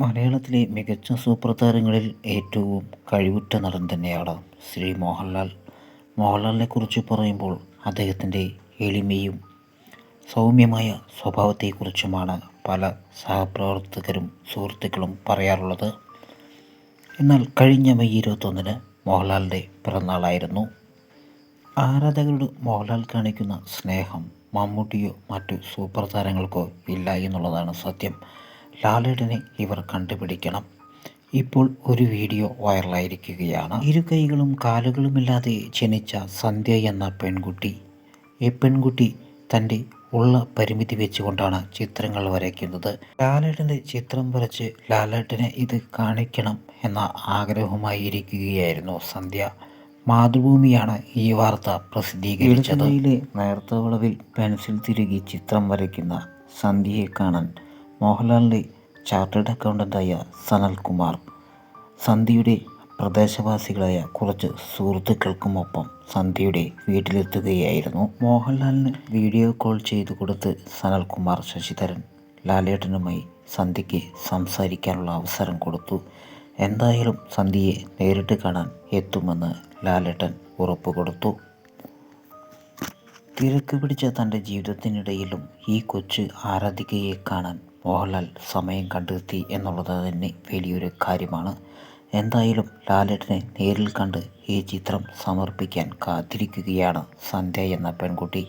മലയാളത്തിലെ മികച്ച സൂപ്പർ താരങ്ങളിൽ ഏറ്റവും കഴിവുറ്റ നടൻ തന്നെയാണ് ശ്രീ മോഹൻലാൽ. മോഹൻലാലിനെ കുറിച്ച് പറയുമ്പോൾ അദ്ദേഹത്തിന്റെ എളിമയും സൗമ്യമായ സ്വഭാവത്തെക്കുറിച്ചുമാണ് പല സഹപ്രവർത്തകരും സുഹൃത്തുക്കളും പറയാറുള്ളത്. എന്നാൽ കഴിഞ്ഞ മെയ് ഇരുപത്തൊന്നിന് മോഹൻലാലിന്റെ പിറന്നാളായിരുന്നു. ആരാധകരോട് മോഹൻലാൽ കാണിക്കുന്ന സ്നേഹം മമ്മൂട്ടിയോ മറ്റു സൂപ്പർ താരങ്ങൾക്കോ ഇല്ല എന്നുള്ളതാണ് സത്യം. ലാലേട്ടനെ ഇവർ കണ്ടുപിടിക്കണം. ഇപ്പോൾ ഒരു വീഡിയോ വൈറലായിരിക്കുകയാണ്. ഇരു കൈകളും കാലുകളുമില്ലാതെ ജനിച്ച സന്ധ്യ എന്ന പെൺകുട്ടി. ഈ പെൺകുട്ടി തന്റെ ഉള്ള പരിമിതി വെച്ചുകൊണ്ടാണ് ചിത്രങ്ങൾ വരയ്ക്കുന്നത്. ലാലേട്ടന്റെ ചിത്രം വരച്ച് ലാലേട്ടനെ ഇത് കാണിക്കണം എന്ന ആഗ്രഹവുമായി ഇരിക്കുകയായിരുന്നു സന്ധ്യ. മാതൃഭൂമിയാണ് ഈ വാർത്ത പ്രസിദ്ധീകരിച്ചത്. നേർത്ത വളവിൽ പെൻസിൽ തിരുകി ചിത്രം വരയ്ക്കുന്ന സന്ധ്യയെ കാണാൻ മോഹൻലാലിന്റെ ചാർട്ടേഡ് അക്കൗണ്ടന്റായ സനൽകുമാർ സന്ധ്യയുടെ പ്രദേശവാസികളായ കുറച്ച് സുഹൃത്തുക്കൾക്കുമൊപ്പം സന്ധ്യയുടെ വീട്ടിലെത്തുകയായിരുന്നു. മോഹൻലാലിന് വീഡിയോ കോൾ ചെയ്തു കൊടുത്ത് സനൽകുമാർ ശശിധരൻ ലാലേട്ടനുമായി സന്ധ്യയ്ക്ക് സംസാരിക്കാനുള്ള അവസരം കൊടുത്തു. എന്തായാലും സന്ധ്യയെ നേരിട്ട് കാണാൻ എത്തുമെന്ന് ലാലേട്ടൻ ഉറപ്പ് കൊടുത്തു. തിരക്ക് പിടിച്ച തന്റെ ജീവിതത്തിനിടയിലും ഈ കൊച്ചു ആരാധികയെ കാണാൻ മോഹൻലാൽ സമയം കണ്ടെത്തി എന്നുള്ളത് തന്നെ വലിയൊരു കാര്യമാണ്. എന്തായാലും ലാലേട്ടനെ നേരിൽ കണ്ട് ഈ ചിത്രം സമർപ്പിക്കാൻ കാത്തിരിക്കുകയാണ് സന്ധ്യ എന്ന പെൺകുട്ടി.